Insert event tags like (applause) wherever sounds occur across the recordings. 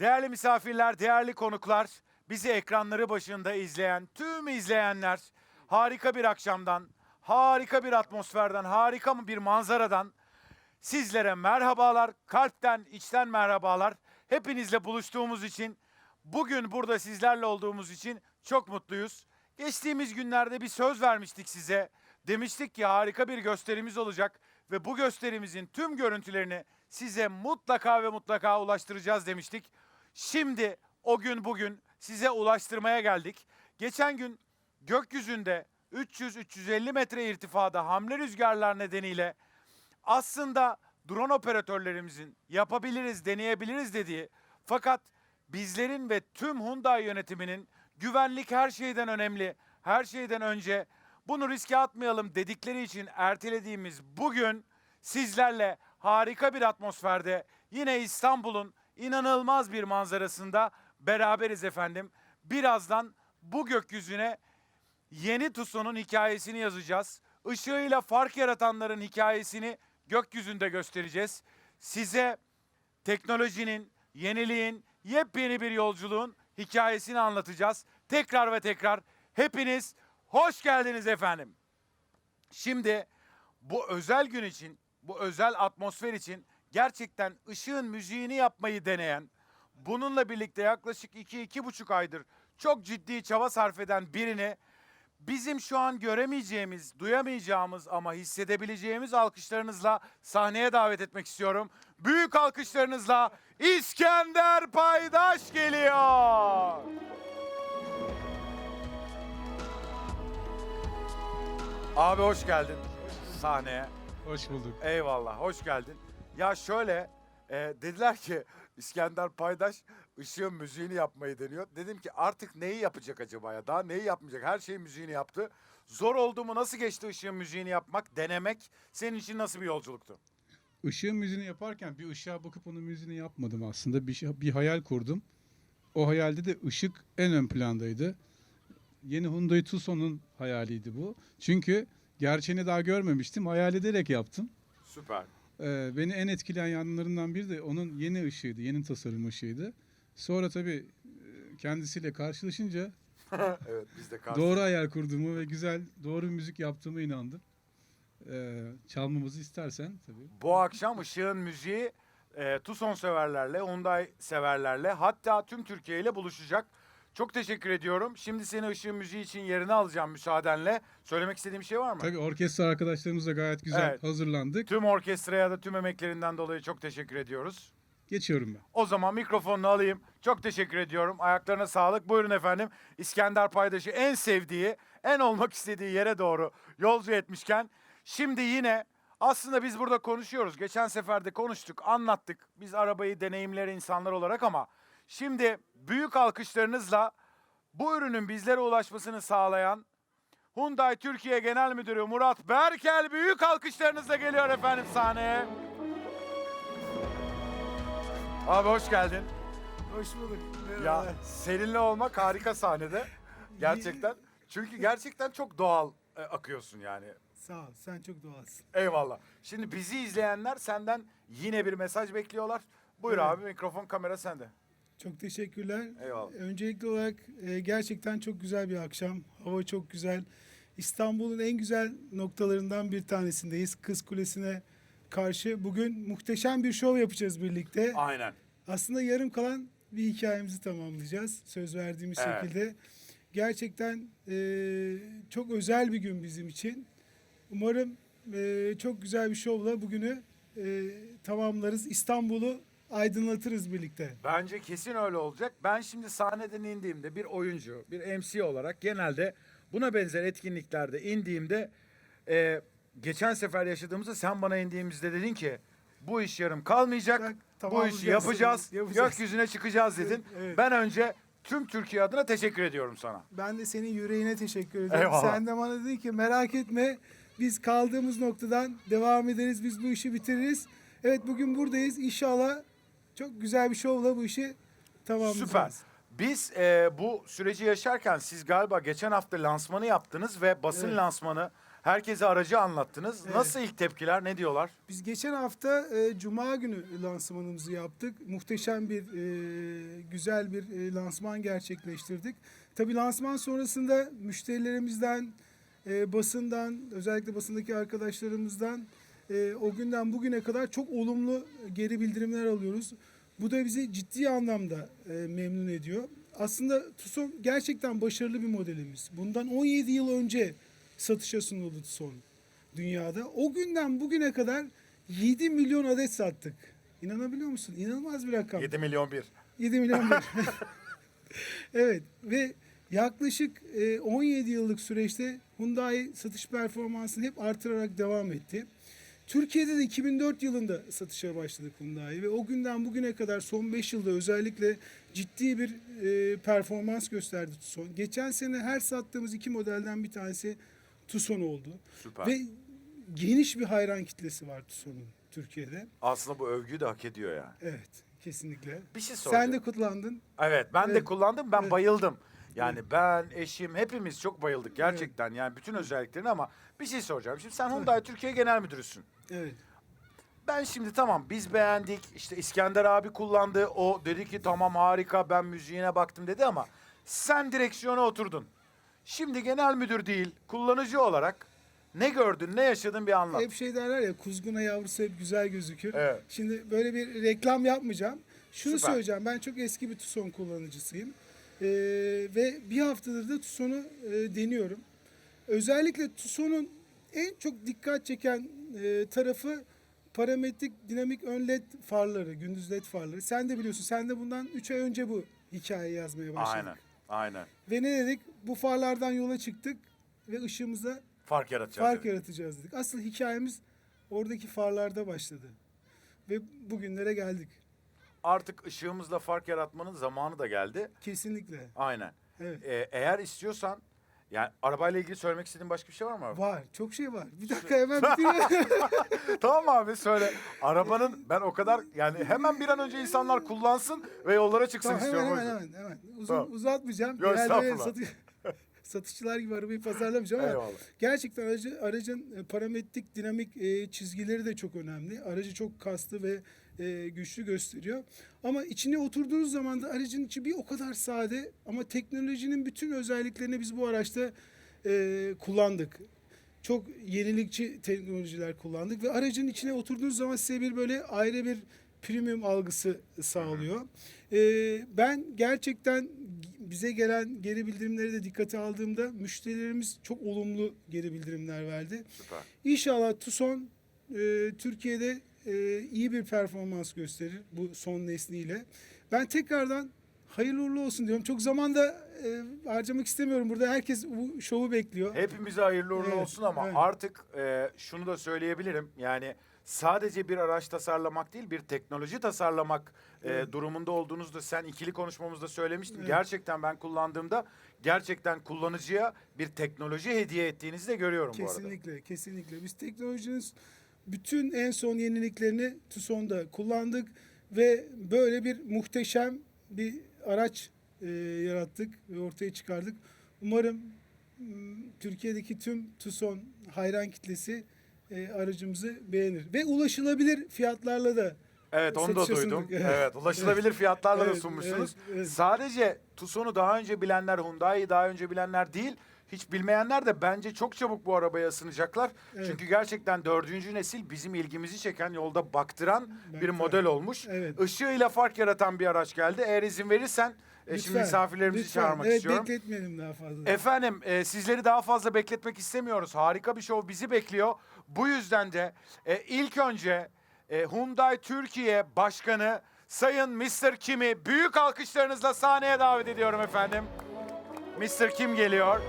Değerli misafirler, değerli konuklar, bizi ekranları başında izleyen tüm izleyenler, harika bir akşamdan, harika bir atmosferden, harika bir manzaradan sizlere merhabalar, kalpten, içten merhabalar. Hepinizle buluştuğumuz için, bugün burada sizlerle olduğumuz için çok mutluyuz. Geçtiğimiz günlerde bir söz vermiştik size. Demiştik ki harika bir gösterimiz olacak ve bu gösterimizin tüm görüntülerini size mutlaka ve mutlaka ulaştıracağız demiştik. Şimdi o gün bugün size ulaştırmaya geldik. Geçen gün gökyüzünde 300-350 metre irtifada hamle rüzgarlar nedeniyle aslında drone operatörlerimizin yapabiliriz, deneyebiliriz dediği fakat bizlerin ve tüm Hyundai yönetiminin güvenlik her şeyden önemli, her şeyden önce bunu riske atmayalım dedikleri için ertelediğimiz bugün sizlerle harika bir atmosferde yine İstanbul'un inanılmaz bir manzarasında beraberiz efendim. Birazdan bu gökyüzüne yeni Tucson'un hikayesini yazacağız. Işığıyla fark yaratanların hikayesini gökyüzünde göstereceğiz. Size teknolojinin, yeniliğin, yepyeni bir yolculuğun hikayesini anlatacağız. Tekrar ve tekrar hepiniz hoş geldiniz efendim. Şimdi bu özel gün için, bu özel atmosfer için gerçekten ışığın müziğini yapmayı deneyen, bununla birlikte yaklaşık 2-2,5 aydır çok ciddi çaba sarf eden birini bizim şu an göremeyeceğimiz, duyamayacağımız ama hissedebileceğimiz alkışlarınızla sahneye davet etmek istiyorum. Büyük alkışlarınızla İskender Paydaş geliyor. Abi hoş geldin sahneye. Hoş bulduk. Eyvallah, hoş geldin. Ya şöyle, e, dediler ki İskender Paydaş ışığın müziğini yapmayı deniyor. Dedim ki artık neyi yapacak acaba ya? Daha neyi yapmayacak? Her şeyin müziğini yaptı. Zor oldu mu? Nasıl geçti ışığın müziğini yapmak, denemek? Senin için nasıl bir yolculuktu? Işığın müziğini yaparken bir ışığa bakıp onun müziğini yapmadım aslında. Bir, şey- bir hayal kurdum. O hayalde de ışık en ön plandaydı. Yeni Hyundai Tucson'un hayaliydi bu. Çünkü gerçeğini daha görmemiştim. Hayal ederek yaptım. Süper. Ee, beni en etkileyen yanlarından biri de onun yeni ışığıydı. Yeni tasarım ışığıydı. Sonra tabii kendisiyle karşılaşınca (laughs) evet, biz de karşı. doğru hayal kurduğumu ve güzel, doğru müzik yaptığıma inandım. Ee, çalmamızı istersen tabii. Bu akşam ışığın müziği e, Tucson severlerle, Hyundai severlerle hatta tüm Türkiye ile buluşacak. Çok teşekkür ediyorum. Şimdi seni ışığın müziği için yerine alacağım müsaadenle. Söylemek istediğim bir şey var mı? Tabii orkestra arkadaşlarımızla gayet güzel Evet. hazırlandık. Tüm orkestraya da tüm emeklerinden dolayı çok teşekkür ediyoruz. Geçiyorum ben. O zaman mikrofonunu alayım. Çok teşekkür ediyorum. Ayaklarına sağlık. Buyurun efendim. İskender Paydaş'ı en sevdiği, en olmak istediği yere doğru yolcu etmişken şimdi yine aslında biz burada konuşuyoruz. Geçen sefer de konuştuk, anlattık. Biz arabayı deneyimleyen insanlar olarak ama şimdi büyük alkışlarınızla bu ürünün bizlere ulaşmasını sağlayan Hyundai Türkiye Genel Müdürü Murat Berkel büyük alkışlarınızla geliyor efendim sahneye. Abi hoş geldin. Hoş bulduk. Ya seninle olmak harika sahnede. Gerçekten. Çünkü gerçekten çok doğal e, akıyorsun yani. Sağ ol. Sen çok doğalsın. Eyvallah. Şimdi bizi izleyenler senden yine bir mesaj bekliyorlar. Buyur Evet. abi mikrofon kamera sende. Çok teşekkürler. Eyvallah. Öncelikli olarak e, gerçekten çok güzel bir akşam. Hava çok güzel. İstanbul'un en güzel noktalarından bir tanesindeyiz. Kız Kulesi'ne karşı. Bugün muhteşem bir şov yapacağız birlikte. Aynen. Aslında yarım kalan bir hikayemizi tamamlayacağız. Söz verdiğimiz Evet. şekilde. Gerçekten e, çok özel bir gün bizim için. Umarım e, çok güzel bir şovla bugünü e, tamamlarız. İstanbul'u aydınlatırız birlikte. Bence kesin öyle olacak. Ben şimdi sahneden indiğimde bir oyuncu, bir MC olarak genelde buna benzer etkinliklerde indiğimde e, geçen sefer yaşadığımızda sen bana indiğimizde dedin ki bu iş yarım kalmayacak. Bak, bu işi yapacağız. Yapacağız. Gökyüzüne çıkacağız dedin. Evet. Ben önce tüm Türkiye adına teşekkür ediyorum sana. Ben de senin yüreğine teşekkür ederim. Eyvallah. Sen de bana dedin ki merak etme biz kaldığımız noktadan devam ederiz. Biz bu işi bitiririz. Evet bugün buradayız. İnşallah çok güzel bir şovla bu işi tamamlayacağız. Süper. Biz e, bu süreci yaşarken siz galiba geçen hafta lansmanı yaptınız ve basın Evet. lansmanı Herkese aracı anlattınız. Evet. Nasıl ilk tepkiler? Ne diyorlar? Biz geçen hafta e, Cuma günü lansmanımızı yaptık. Muhteşem bir, e, güzel bir e, lansman gerçekleştirdik. Tabii lansman sonrasında müşterilerimizden, e, basından, özellikle basındaki arkadaşlarımızdan e, o günden bugüne kadar çok olumlu geri bildirimler alıyoruz. Bu da bizi ciddi anlamda e, memnun ediyor. Aslında Tucson gerçekten başarılı bir modelimiz. Bundan 17 yıl önce satışa sunuldu Tucson dünyada. O günden bugüne kadar 7 milyon adet sattık. İnanabiliyor musun? İnanılmaz bir rakam. 7 milyon bir. 7 milyon bir. (laughs) (laughs) evet ve yaklaşık e, 17 yıllık süreçte Hyundai satış performansını hep artırarak devam etti. Türkiye'de de 2004 yılında satışa başladık Hyundai ve o günden bugüne kadar son 5 yılda özellikle ciddi bir e, performans gösterdi Tucson. Geçen sene her sattığımız iki modelden bir tanesi Tucson oldu. Süper. Ve geniş bir hayran kitlesi var Tucson'un Türkiye'de. Aslında bu övgüyü de hak ediyor yani. Evet, kesinlikle. Bir şey soracağım. Sen de kutlandın. Evet ben de Evet. kullandım. Ben Evet. bayıldım. Yani ben, eşim hepimiz çok bayıldık gerçekten. Yani bütün özelliklerini ama bir şey soracağım. Şimdi sen Hyundai Türkiye Genel Müdürüsün. Evet. Ben şimdi tamam biz beğendik. İşte İskender abi kullandı. O dedi ki tamam harika ben müziğine baktım dedi ama sen direksiyona oturdun. Şimdi genel müdür değil, kullanıcı olarak ne gördün, ne yaşadın bir anlat. Hep şey derler ya kuzguna yavrusu hep güzel gözükür. Evet. Şimdi böyle bir reklam yapmayacağım. Şunu Süper. söyleyeceğim. Ben çok eski bir Tucson kullanıcısıyım. Ee, ve bir haftadır da Tucson'u e, deniyorum. Özellikle Tucson'un en çok dikkat çeken e, tarafı parametrik dinamik ön led farları, gündüz led farları. Sen de biliyorsun. Sen de bundan 3 ay önce bu hikayeyi yazmaya başladın. Aynen, aynen. Ve ne dedik? Bu farlardan yola çıktık ve ışığımıza Fark yaratacağız. fark dedik. yaratacağız dedik. Asıl hikayemiz oradaki farlarda başladı. Ve bugünlere geldik. Artık ışığımızla fark yaratmanın zamanı da geldi. Kesinlikle. Aynen. Evet. Ee, eğer istiyorsan, yani arabayla ilgili söylemek istediğin başka bir şey var mı? abi? Var. Çok şey var. Bir dakika hemen (laughs) bitireyim. (laughs) tamam abi söyle. Arabanın ben o kadar yani hemen bir an önce insanlar kullansın ve yollara çıksın tamam, hemen istiyorum. hemen yüzden. hemen. hemen. Uzun, Tamam. Uzatmayacağım. Yok, Genelde estağfurullah. satı- (laughs) satışçılar gibi arabayı pazarlamayacağım ama Eyvallah. gerçekten aracı, aracın e, parametrik dinamik e, çizgileri de çok önemli. Aracı çok kaslı ve e, güçlü gösteriyor. Ama içine oturduğunuz zaman da aracın içi bir o kadar sade ama teknolojinin bütün özelliklerini biz bu araçta e, kullandık. Çok yenilikçi teknolojiler kullandık ve aracın içine oturduğunuz zaman size bir böyle ayrı bir premium algısı sağlıyor. E, ben gerçekten bize gelen geri bildirimleri de dikkate aldığımda müşterilerimiz çok olumlu geri bildirimler verdi. Süper. İnşallah Tucson e, Türkiye'de e, iyi bir performans gösterir bu son nesliyle. Ben tekrardan hayırlı uğurlu olsun diyorum. Çok zamanda e, harcamak istemiyorum burada. Herkes bu şovu bekliyor. Hepimize hayırlı uğurlu Evet, olsun ama evet. artık e, şunu da söyleyebilirim. Yani sadece bir araç tasarlamak değil, bir teknoloji tasarlamak e, durumunda olduğunuzu da sen ikili konuşmamızda söylemiştin. Gerçekten ben kullandığımda gerçekten kullanıcıya bir teknoloji hediye ettiğinizi de görüyorum bu arada. Kesinlikle, kesinlikle. Biz teknolojinin bütün en son yeniliklerini Tucson'da kullandık ve böyle bir muhteşem bir araç e, yarattık ve ortaya çıkardık. Umarım Türkiye'deki tüm Tucson hayran kitlesi e, aracımızı beğenir ve ulaşılabilir fiyatlarla da Evet onu da duydum. Evet, Evet. ulaşılabilir (laughs) fiyatlarla da Evet, sunmuşsunuz. evet, evet. Sadece Tucson'u daha önce bilenler, Hyundai'yi daha önce bilenler değil, hiç bilmeyenler de bence çok çabuk bu arabaya ısınacaklar. Evet. Çünkü gerçekten dördüncü nesil bizim ilgimizi çeken, yolda baktıran bir Baktıran. model olmuş. Evet. Işığıyla fark yaratan bir araç geldi. Eğer izin verirsen e, şimdi Lütfen, misafirlerimizi lütfen. çağırmak evet, istiyorum. bekletmeyelim daha fazla. Efendim e, sizleri daha fazla bekletmek istemiyoruz. Harika bir şov bizi bekliyor. Bu yüzden de e, ilk önce e, Hyundai Türkiye Başkanı Sayın Mr. Kim'i büyük alkışlarınızla sahneye davet ediyorum efendim. Mr. Kim geliyor.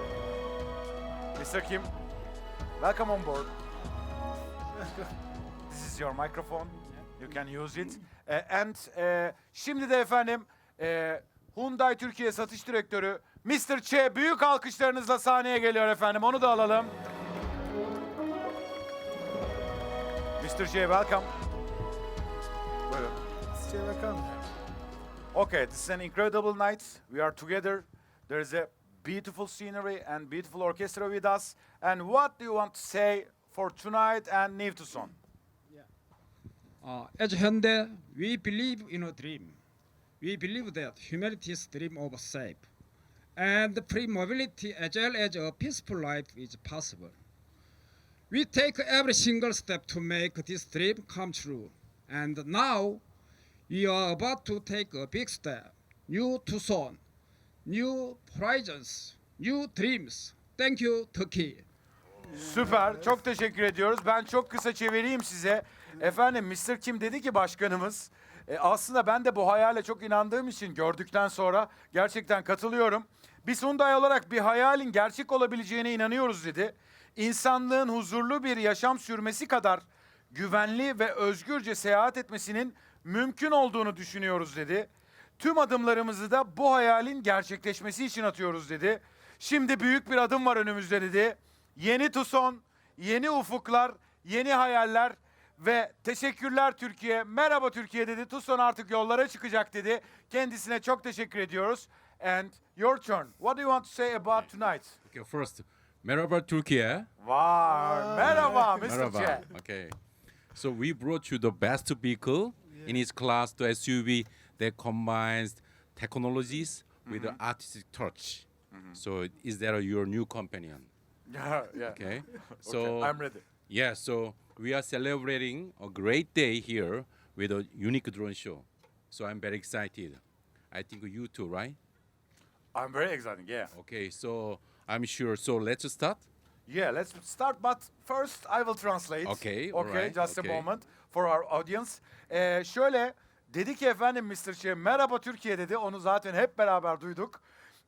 Mr. Kim, welcome on board. This is your microphone. You can use it. E, and e, şimdi de efendim e, Hyundai Türkiye Satış Direktörü Mr. Ç büyük alkışlarınızla sahneye geliyor efendim. Onu da alalım. Mr. Ç welcome. Buyurun. Okay, this is an incredible night. We are together. There is a beautiful scenery and beautiful orchestra with us. And what do you want to say for tonight and New Tucson? Uh, as Hyundai, we believe in a dream. We believe that humanity's dream of safe and free mobility as well as a peaceful life is possible. We take every single step to make this dream come true. And now we are about to take a big step. New Tucson, new horizons, new dreams. Thank you, Turkey. Süper. Çok teşekkür ediyoruz. Ben çok kısa çevireyim size. Efendim Mr. Kim dedi ki başkanımız e, aslında ben de bu hayale çok inandığım için gördükten sonra gerçekten katılıyorum. Biz Hyundai olarak bir hayalin gerçek olabileceğine inanıyoruz dedi. İnsanlığın huzurlu bir yaşam sürmesi kadar güvenli ve özgürce seyahat etmesinin mümkün olduğunu düşünüyoruz dedi. Tüm adımlarımızı da bu hayalin gerçekleşmesi için atıyoruz dedi. Şimdi büyük bir adım var önümüzde dedi. Yeni Tucson, yeni ufuklar, yeni hayaller ve teşekkürler Türkiye. Merhaba Türkiye dedi. Tucson artık yollara çıkacak dedi. Kendisine çok teşekkür ediyoruz. And your turn. What do you want to say about tonight? Okay, first, merhaba Türkiye. Var. Merhaba Mr. Merhaba. Che. Okay. So we brought you the best vehicle in its class, the SUV that combines technologies with the artistic touch. Mm-hmm. So is that your new companion? (laughs) Yeah, yeah. Okay. (laughs) So Okay, I'm ready. yeah, so we are celebrating a great day here with a unique drone show. So I'm very excited. I think you too, right? I'm very excited. Yeah. Okay, so I'm sure. So let's start. Yeah, let's start. But first, I will translate. Okay, Okay, alright, just a okay. moment for our audience. Uh, ee, şöyle dedi ki efendim Mr. Che, merhaba Türkiye dedi. Onu zaten hep beraber duyduk.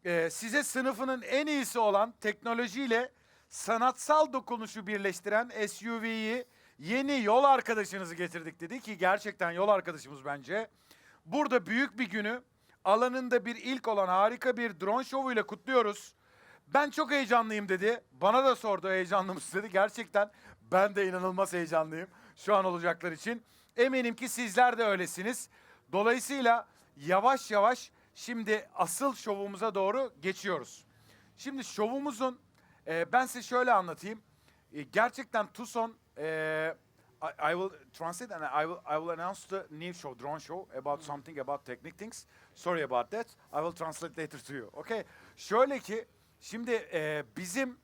Ee, size sınıfının en iyisi olan teknolojiyle sanatsal dokunuşu birleştiren SUV'yi yeni yol arkadaşınızı getirdik dedi ki gerçekten yol arkadaşımız bence. Burada büyük bir günü alanında bir ilk olan harika bir drone şovuyla kutluyoruz. Ben çok heyecanlıyım dedi. Bana da sordu heyecanlı mısın dedi. Gerçekten ben de inanılmaz heyecanlıyım şu an olacaklar için. Eminim ki sizler de öylesiniz. Dolayısıyla yavaş yavaş şimdi asıl şovumuza doğru geçiyoruz. Şimdi şovumuzun e, ben size şöyle anlatayım. E, gerçekten Tucson e, I, I will translate and I will I will announce the new show, drone show about something about technical things. Sorry about that. I will translate later to you. Okay. Şöyle ki şimdi e, bizim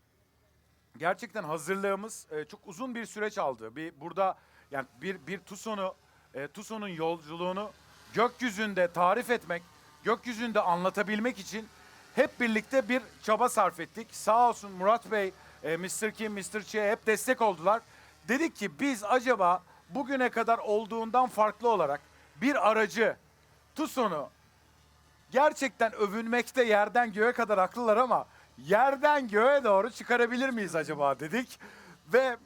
gerçekten hazırlığımız e, çok uzun bir süreç aldı. Bir burada yani bir bir Tucson'u e, Tucson'un yolculuğunu gökyüzünde tarif etmek, gökyüzünde anlatabilmek için hep birlikte bir çaba sarf ettik. Sağ olsun Murat Bey, e, Mr. Kim, Mr. Che hep destek oldular. Dedik ki biz acaba bugüne kadar olduğundan farklı olarak bir aracı Tucson'u gerçekten övünmekte yerden göğe kadar haklılar ama yerden göğe doğru çıkarabilir miyiz acaba dedik. Ve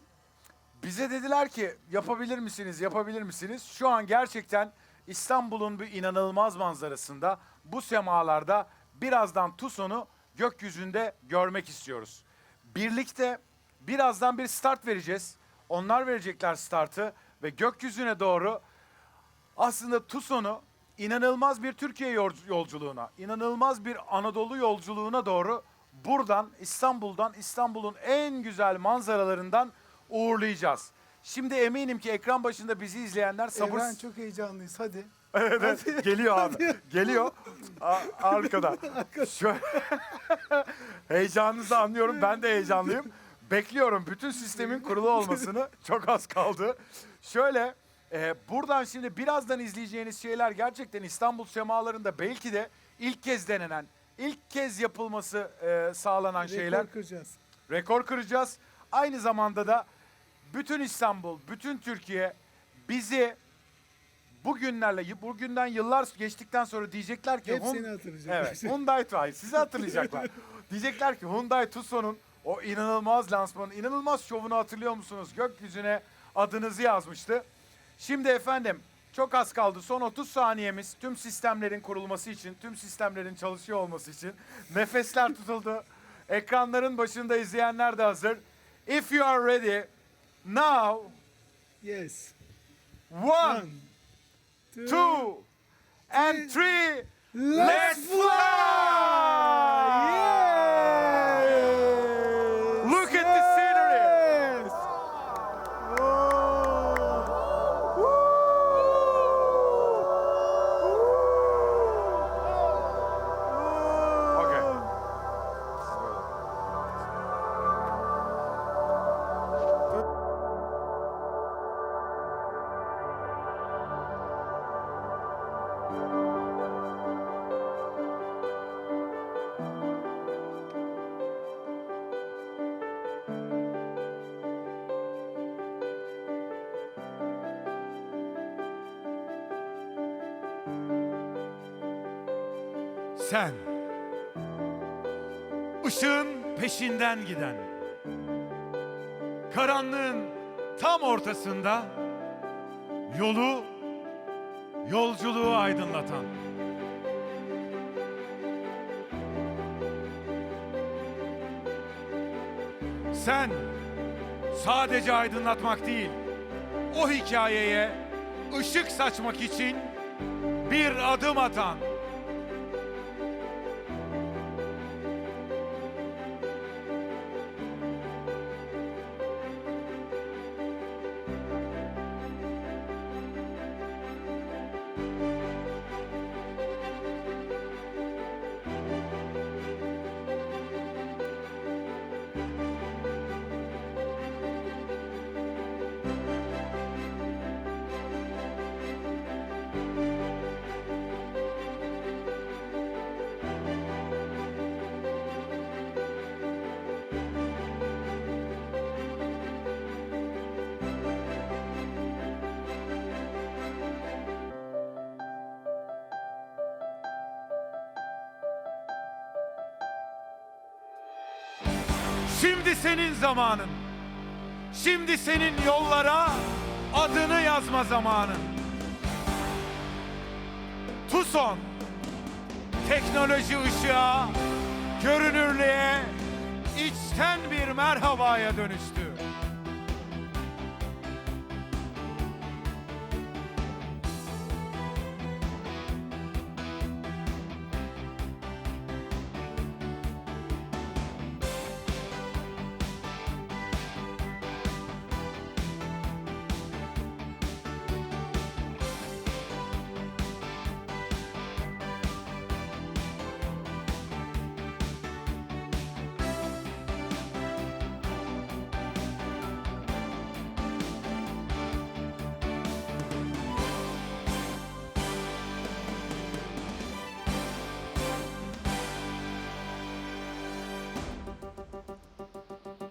bize dediler ki yapabilir misiniz, yapabilir misiniz? Şu an gerçekten İstanbul'un bir inanılmaz manzarasında bu semalarda birazdan Tucson'u gökyüzünde görmek istiyoruz. Birlikte birazdan bir start vereceğiz. Onlar verecekler startı ve gökyüzüne doğru aslında Tucson'u inanılmaz bir Türkiye yol- yolculuğuna, inanılmaz bir Anadolu yolculuğuna doğru buradan İstanbul'dan İstanbul'un en güzel manzaralarından uğurlayacağız. Şimdi eminim ki ekran başında bizi izleyenler sabır Evren çok heyecanlıyız hadi. Evet, evet. geliyor abi. Geliyor. A- arkada. (laughs) Şöyle (laughs) Heyecanınızı anlıyorum. Ben de heyecanlıyım. Bekliyorum bütün sistemin kurulu olmasını. Çok az kaldı. Şöyle e, buradan şimdi birazdan izleyeceğiniz şeyler gerçekten İstanbul semalarında belki de ilk kez denenen, ilk kez yapılması e, sağlanan şeyler Rekor kıracağız. rekor kıracağız. Aynı zamanda da bütün İstanbul, bütün Türkiye bizi bugünlerle, bugünden yıllar geçtikten sonra diyecekler ki... Hep Hun- seni hatırlayacak. Evet, Hyundai Tucson. Sizi hatırlayacaklar. (laughs) diyecekler ki Hyundai Tucson'un o inanılmaz lansmanı, inanılmaz şovunu hatırlıyor musunuz? Gökyüzüne adınızı yazmıştı. Şimdi efendim çok az kaldı. Son 30 saniyemiz tüm sistemlerin kurulması için, tüm sistemlerin çalışıyor olması için. Nefesler tutuldu. Ekranların başında izleyenler de hazır. If you are ready, now Yes. one, two, two, and three. Let's fly! Sen. Işığın peşinden giden. Karanlığın tam ortasında yolu yolculuğu aydınlatan. Sen sadece aydınlatmak değil, o hikayeye ışık saçmak için bir adım atan. Şimdi senin zamanın. Şimdi senin yollara adını yazma zamanın. Tucson, teknoloji ışığa, görünürlüğe, içten bir merhabaya dönüştü.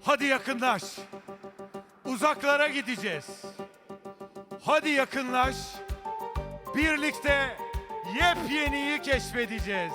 Hadi yakınlaş. Uzaklara gideceğiz. Hadi yakınlaş. Birlikte yepyeniyi keşfedeceğiz.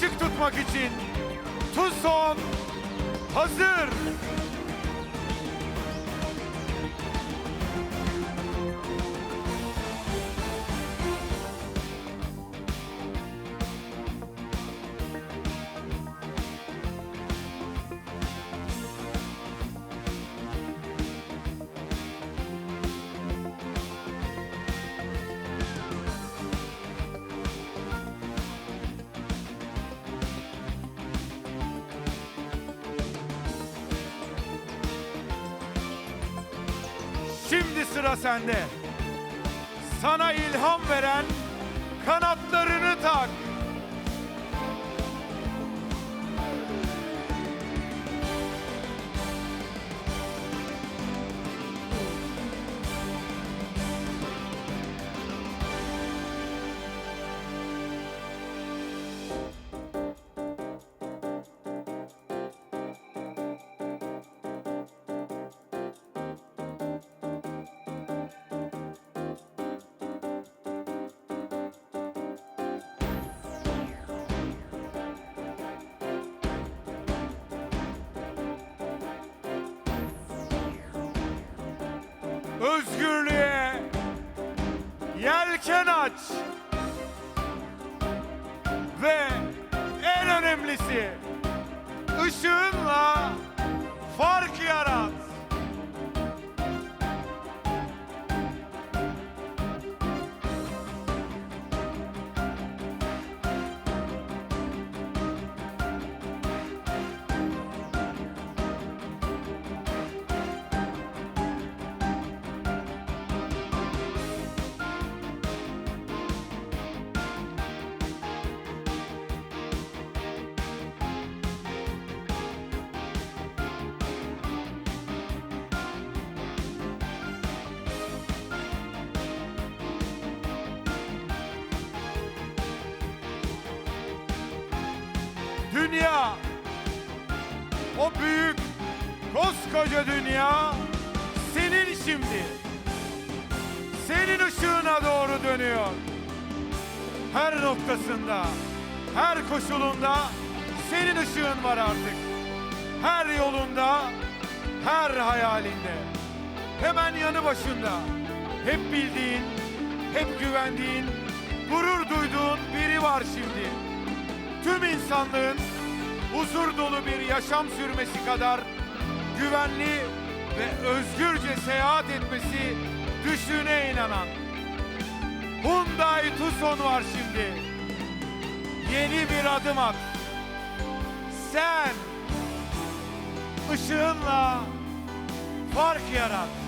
Işık tutmak için Tucson hazır. Şimdi sıra sende. Sana ilham veren kanatlarını tak. Özgürlüğe yelken aç ve en önemlisi ışığınla fark yarat. Dünya, o büyük, koskoca dünya senin şimdi. Senin ışığına doğru dönüyor. Her noktasında, her koşulunda senin ışığın var artık. Her yolunda, her hayalinde. Hemen yanı başında. Hep bildiğin, hep güvendiğin, gurur duyduğun biri var şimdi tüm insanlığın huzur dolu bir yaşam sürmesi kadar güvenli ve özgürce seyahat etmesi düştüğüne inanan Hyundai Tucson var şimdi. Yeni bir adım at. Sen ışığınla fark yarat.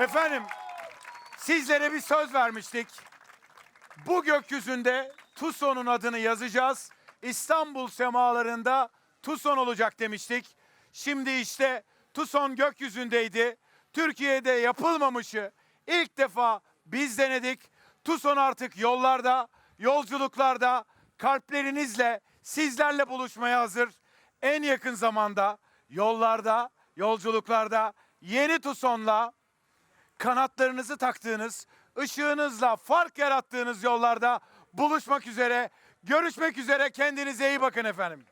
Efendim, sizlere bir söz vermiştik. Bu gökyüzünde Tucson'un adını yazacağız. İstanbul semalarında Tucson olacak demiştik. Şimdi işte Tucson gökyüzündeydi. Türkiye'de yapılmamışı ilk defa biz denedik. Tucson artık yollarda, yolculuklarda, kalplerinizle, sizlerle buluşmaya hazır. En yakın zamanda yollarda, yolculuklarda yeni Tucson'la kanatlarınızı taktığınız, ışığınızla fark yarattığınız yollarda buluşmak üzere, görüşmek üzere. Kendinize iyi bakın efendim.